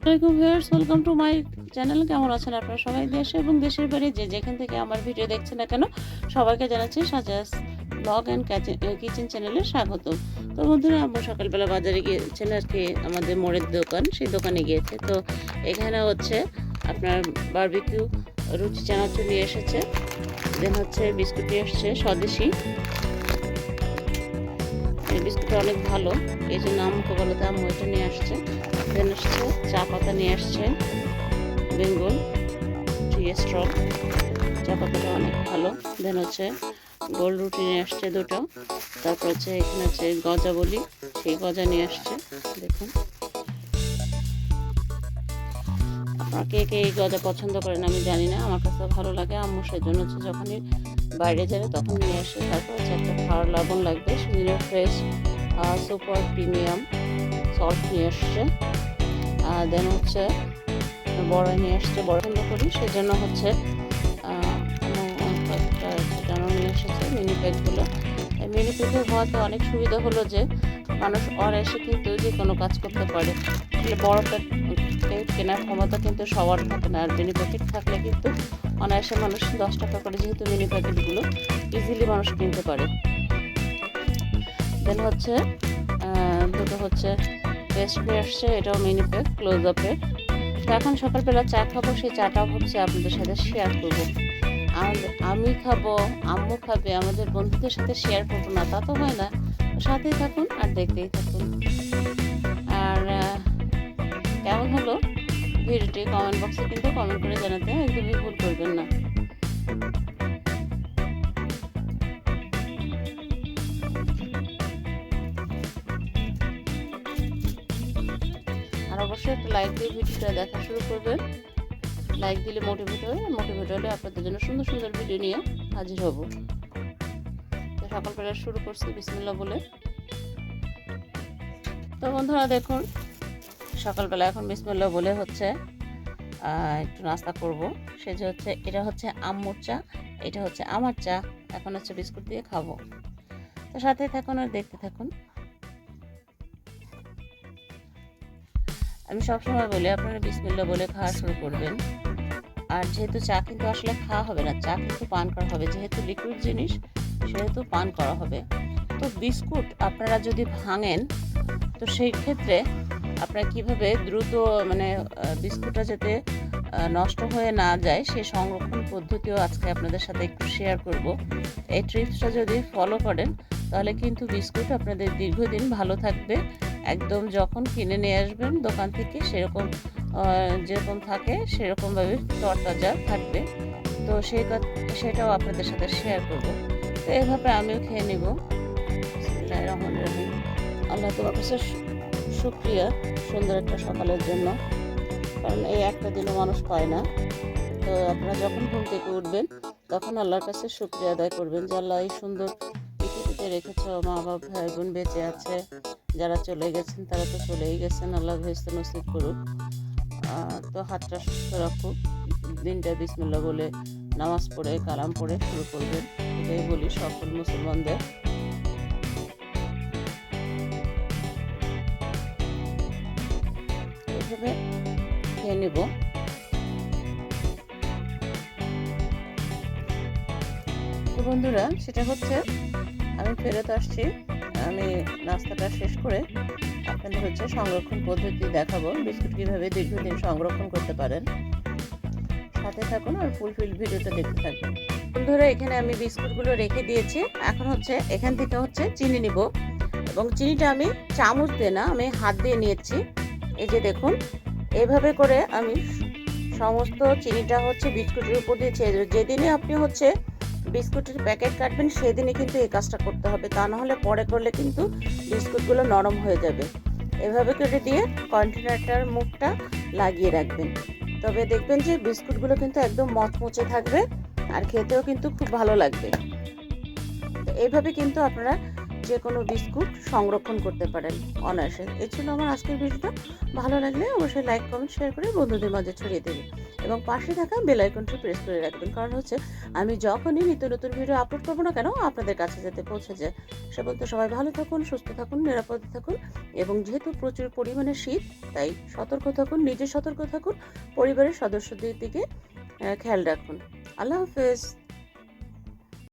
আসসালামাইকুম viewers welcome to my channel কেমন আছেন আপনারা সবাই? দেশে এবং দেশের বাইরে যে যেখান থেকে আমার ভিডিও দেখছেন না কেন, সবাইকে জানাচ্ছি সাজাস ব্লগ অ্যান্ড কিচেন চ্যানেলে স্বাগত। তো বন্ধুরা, আমরা সকালবেলা বাজারে গিয়েছেন আর কি, আমাদের মোড়ের দোকান, সেই দোকানে গিয়েছে। তো এখানে হচ্ছে আপনার বারবিকিউ রুচি চানাচুর নিয়ে এসেছে। দেন হচ্ছে বিস্কুট নিয়ে এসছে, স্বদেশি। বিস্কুটটা অনেক ভালো। এই জন্য আমাকে বলে আম্মু এটা নিয়ে আসছে। দেন আসছে, চা পাতা নিয়ে আসছে, বেঙ্গল টি স্ট্রং চা পাতাটা অনেক ভালো। দেন হচ্ছে গোল রুটি নিয়ে আসছে দুটো। তারপর হচ্ছে এখানে হচ্ছে গজা বলি, সেই গজা নিয়ে আসছে, দেখুন। আপনারা কে কে এই গজা পছন্দ করেন আমি জানি না, আমার কাছে ভালো লাগে। আম্মু সেজন্য হচ্ছে যখনই বাইরে যাবে তখন নিয়ে আসে তারপর হচ্ছে একটা খাওয়ার লবণ লাগবে সুন্দর ফ্রেশ সুপার প্রিমিয়াম সল্ট নিয়ে আসছে। দেন হচ্ছে বড় নিয়ে আসছে, বড় পছন্দ করি। সেজন্য হচ্ছে নিয়ে এসেছে মিনি প্যাকগুলো মিনি প্যাকের হওয়াতে অনেক সুবিধা হলো যে মানুষ অনায়াসে কিন্তু যে কোনো কাজ করতে পারে। বড় প্যাক কেনার ক্ষমতা কিন্তু সবার থাকে না। আর মিনি প্যাকেট থাকলে কিন্তু অনায়াসে মানুষ দশ টাকা করে যেহেতু মিনি প্যাকেটগুলো ইজিলি মানুষ কিনতে পারে। দেন হচ্ছে দুটো হচ্ছে পেস্ট ফ্রি আসছে, এটাও মিনি প্যাক ক্লোজ আপের এখন সকালবেলা চা খাব, সেই চাটাও হচ্ছে আপনাদের সাথে শেয়ার করব। আমি খাব, আম্মু খাবে, আমাদের বন্ধুদের সাথে শেয়ার করব না, তা তো হয় না। সাথেই থাকুন আর দেখতেই থাকুন। আর কেমন হলো? ভিডিওটি কমেন্ট বক্সে কিন্তু কমেন্ট করে জানাতে একদমই ভুল করবেন না। আর অবশ্যই একটা লাইক দিয়ে ভিডিওটা দেখা শুরু করবেন। লাইক দিলে মোটিভেট হয়ে মোটিভেট হলে আপনাদের জন্য সুন্দর সুন্দর ভিডিও নিয়ে হাজির হব। সকালবেলা শুরু করছি বিসমিল্লা বলে। তো বন্ধুরা দেখুন, সকালবেলা এখন বিসমিল্লা বলে হচ্ছে একটু নাস্তা করব। সে যে হচ্ছে, এটা হচ্ছে আম্মুর চা, এটা হচ্ছে আমার চা, এখন হচ্ছে বিস্কুট দিয়ে খাব। তো সাথে থাকুন আর দেখতে থাকুন। আমি সবসময় বলি, আপনারা বিসমিল্লা বলে খাওয়া শুরু করবেন। আর যেহেতু চা কিন্তু আসলে খাওয়া হবে না, চা কিন্তু পান করা হবে। যেহেতু লিকুইড জিনিস, সেহেতু পান করা হবে। তো বিস্কুট আপনারা যদি ভাঙেন তো সেই ক্ষেত্রে আপনারা কীভাবে দ্রুত মানে বিস্কুটটা যাতে নষ্ট হয়ে না যায় সেই সংরক্ষণ পদ্ধতিও আজকে আপনাদের সাথে একটু শেয়ার করব। এই ট্রিপসটা যদি ফলো করেন, তাহলে কিন্তু বিস্কুট আপনাদের দীর্ঘদিন ভালো থাকবে। একদম যখন কিনে নিয়ে আসবেন দোকান থেকে সেরকম যেরকম থাকে সেরকমভাবে তরতাজা থাকবে। তো সেই সেটাও আপনাদের সাথে শেয়ার করব। তো এইভাবে আমিও খেয়ে নিব। রহমান রহিম। আল্লাহ তোমার কাছে সুক্রিয়া সুন্দর একটা সকালের জন্য। কারণ এই একটা দিনও মানুষ পায় না। তো আপনারা যখন ঘুম থেকে উঠবেন, তখন আল্লাহর কাছে সুক্রিয়া আদায় করবেন যে, আল্লাহ এই সুন্দর পৃথিবীতে রেখেছ, মা বাবা ভাই বোন বেঁচে আছে, যারা চলে গেছেন তারা তো চলেই গেছেন, আল্লাহ ভেস্তে নসিব করুক। তো হাতটা সুস্থ রাখুক, দিনটা বিসমিল্লা বলে নামাজ পড়ে, কালাম পড়ে শুরু করবেন। এটাই বলি সকল মুসলমানদের। এভাবে খেয়ে নেব। তো বন্ধুরা, সেটা হচ্ছে আমি ফেরত আসছি। আমি নাস্তাটা শেষ করে আপনাদের হচ্ছে সংরক্ষণ পদ্ধতি দেখাবো, বিস্কুট কীভাবে দীর্ঘদিন সংরক্ষণ করতে পারেন। সাথে থাকুন আর ফুলফিল ভিডিওটা দেখতে থাকবেন বন্ধুরা, এখানে আমি বিস্কুটগুলো রেখে দিয়েছি। এখন হচ্ছে এখান থেকে হচ্ছে চিনি নিব। এবং চিনিটা আমি চামচ দিয়ে না, আমি হাত দিয়ে নিয়েছি। এই যে দেখুন, এভাবে করে আমি সমস্ত চিনিটা হচ্ছে বিস্কুটের উপর দিয়ে ছেড়ে দেবো। যেদিনে আপনি হচ্ছে বিস্কুটের প্যাকেট কাটবেন, সেদিনে কিন্তু এই কাজটা করতে হবে। তা নাহলে পরে করলে কিন্তু বিস্কুটগুলো নরম হয়ে যাবে। এভাবে করে দিয়ে কন্টেনারটার মুখটা লাগিয়ে রাখবেন। তবে দেখবেন যে বিস্কুটগুলো কিন্তু একদম মচমচে থাকবে আর খেতেও কিন্তু খুব ভালো লাগবে। তো এইভাবে কিন্তু আপনারা যে কোনো বিস্কুট সংরক্ষণ করতে পারেন অনায়াসে। এই ছিল আমার আজকের ভিডিওটা। ভালো লাগলে অবশ্যই লাইক, কমেন্ট শেয়ার করে বন্ধুদের মাঝে ছড়িয়ে দেবেন এবং পাশে থাকা বেল আইকনটি প্রেস করে রাখবেন। কারণ হচ্ছে, আমি যখনই নিত্য নতুন ভিডিও আপলোড করব না কেন, আপনাদের কাছে যাতে পৌঁছে যায়। সে বলতে সবাই ভালো থাকুন, সুস্থ থাকুন, নিরাপদে থাকুন এবং যেহেতু প্রচুর পরিমাণে শীত, তাই সতর্ক থাকুন, নিজে সতর্ক থাকুন, পরিবারের সদস্যদের দিকে খেয়াল রাখুন। আল্লাহ হাফেজ।